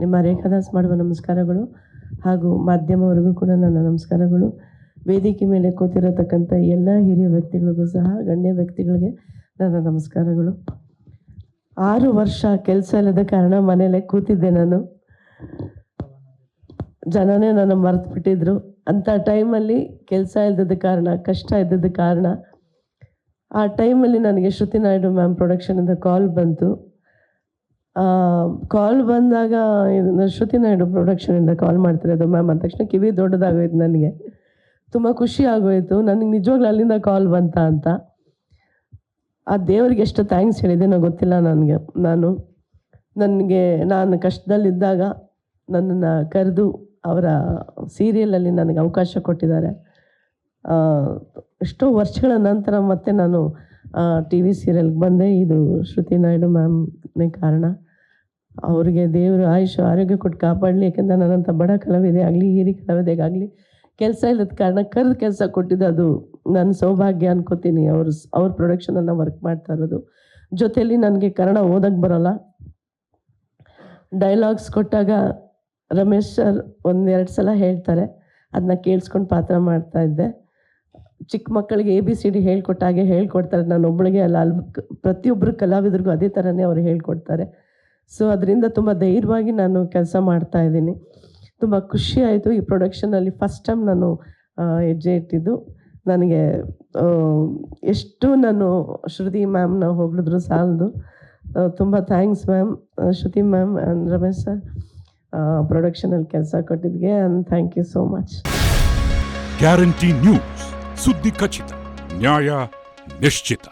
ನಿಮ್ಮ ರೇಖಾದಾಸ್ ಮಾಡುವ ನಮಸ್ಕಾರಗಳು ಹಾಗೂ ಮಾಧ್ಯಮವರೆಗೂ ಕೂಡ ನನ್ನ ನಮಸ್ಕಾರಗಳು. ವೇದಿಕೆ ಮೇಲೆ ಕೂತಿರತಕ್ಕಂಥ ಎಲ್ಲ ಹಿರಿಯ ವ್ಯಕ್ತಿಗಳಿಗೂ ಸಹ, ಗಣ್ಯ ವ್ಯಕ್ತಿಗಳಿಗೆ ನನ್ನ ನಮಸ್ಕಾರಗಳು. ಆರು ವರ್ಷ ಕೆಲಸ ಇಲ್ಲದ ಕಾರಣ ಮನೇಲೆ ಕೂತಿದ್ದೆ ನಾನು. ಜನನೇ ನನ್ನ ಮರೆತು ಬಿಟ್ಟಿದ್ರು ಅಂಥ ಟೈಮಲ್ಲಿ ಕೆಲಸ ಇಲ್ಲದ ಕಾರಣ, ಕಷ್ಟ ಇದ್ದದ ಕಾರಣ, ಆ ಟೈಮಲ್ಲಿ ನನಗೆ ಶ್ರುತಿ ನಾಯ್ಡು ಮ್ಯಾಮ್ ಪ್ರೊಡಕ್ಷನಿಂದ ಕಾಲ್ ಬಂತು. ಕಾಲ್ ಬಂದಾಗ ಇದು ಶ್ರುತಿ ನಾಯ್ಡು ಪ್ರೊಡಕ್ಷನಿಂದ ಕಾಲ್ ಮಾಡ್ತಿರೋದು. ಮ್ಯಾಮ್ ಅಂದ ತಕ್ಷಣ ಕಿವಿ ದೊಡ್ಡದಾಗೋಯ್ತು ನನಗೆ. ತುಂಬ ಖುಷಿ ಆಗೋಯಿತು. ನನಗೆ ನಿಜವಾಗ್ಲೂ ಅಲ್ಲಿಂದ ಕಾಲ್ ಬಂತ ಅಂತ. ಆ ದೇವರಿಗೆ ಎಷ್ಟು ಥ್ಯಾಂಕ್ಸ್ ಹೇಳಿದ್ದೇನೋ ಗೊತ್ತಿಲ್ಲ ನನಗೆ. ನಾನು ನನಗೆ, ನಾನು ಕಷ್ಟದಲ್ಲಿದ್ದಾಗ ನನ್ನನ್ನು ಕರೆದು ಅವರ ಸೀರಿಯಲಲ್ಲಿ ನನಗೆ ಅವಕಾಶ ಕೊಟ್ಟಿದ್ದಾರೆ. ಎಷ್ಟೋ ವರ್ಷಗಳ ನಂತರ ಮತ್ತೆ ನಾನು ಟಿ ವಿ ಸೀರಿಯಲ್ಗೆ ಬಂದೆ. ಇದು ಶ್ರುತಿ ನಾಯ್ಡು ಮ್ಯಾಮ್ನೇ ಕಾರಣ. ಅವರಿಗೆ ದೇವರು ಆಯುಷ್ ಆರೋಗ್ಯ ಕೊಟ್ಟು ಕಾಪಾಡಲಿ ಯಾಕೆಂದರೆ ನನ್ನಂಥ ಬಡ ಕಲಾವಿದೆ ಆಗಲಿ, ಹಿರಿ ಕಲಾವಿದೆಗಾಗಲಿ ಕೆಲಸ ಇಲ್ಲದ ಕಾರಣ ಕರೆದು ಕೆಲಸ ಕೊಟ್ಟಿದ್ದು ಅದು ನನ್ನ ಸೌಭಾಗ್ಯ ಅನ್ಕೋತೀನಿ. ಅವ್ರ ಅವ್ರ ಪ್ರೊಡಕ್ಷನನ್ನು ವರ್ಕ್ ಮಾಡ್ತಾ ಇರೋದು. ಜೊತೆಯಲ್ಲಿ ನನಗೆ ಕನ್ನಡ ಓದಕ್ಕೆ ಬರೋಲ್ಲ. ಡೈಲಾಗ್ಸ್ ಕೊಟ್ಟಾಗ ರಮೇಶ್ ಸರ್ ಒಂದೆರಡು ಸಲ ಹೇಳ್ತಾರೆ. ಅದನ್ನ ಕೇಳಿಸ್ಕೊಂಡು ಪಾತ್ರ ಮಾಡ್ತಾ ಇದ್ದೆ. ಚಿಕ್ಕ ಮಕ್ಕಳಿಗೆ ಎ ಬಿ ಸಿ ಡಿ ಹೇಳ್ಕೊಟ್ಟಾಗೆ ಹೇಳ್ಕೊಡ್ತಾರೆ. ನಾನು ಒಬ್ಬಳಿಗೆ ಅಲ್ಲ ಅಲ್ಲಿ ಪ್ರತಿಯೊಬ್ಬರು ಕಲಾವಿದರಿಗೂ ಅದೇ ಥರನೇ ಅವ್ರು ಹೇಳ್ಕೊಡ್ತಾರೆ. ಸೊ ಅದರಿಂದ ತುಂಬ ಧೈರ್ಯವಾಗಿ ನಾನು ಕೆಲಸ ಮಾಡ್ತಾ ಇದ್ದೀನಿ. ತುಂಬ ಖುಷಿ ಆಯಿತು ಈ ಪ್ರೊಡಕ್ಷನಲ್ಲಿ ಫಸ್ಟ್ ಟೈಮ್ ನಾನು ಹೆಜ್ಜೆ ಇಟ್ಟಿದ್ದು. ನನಗೆ ಎಷ್ಟು ನಾನು ಶ್ರುತಿ ಮ್ಯಾಮ್ನ ಹೊಗಳಿದ್ರು ಸಾಲದು. ತುಂಬ thanks ma'am Shruti ma'am and Ramesh sir ಪ್ರೊಡಕ್ಷನಲ್ಲಿ ಕೆಲಸ ಕೊಟ್ಟಿದ್ದಕ್ಕೆ and thank you so much guarantee news ಸುದ್ದಿ ಖಚಿತ, ನ್ಯಾಯ ನಿಶ್ಚಿತ.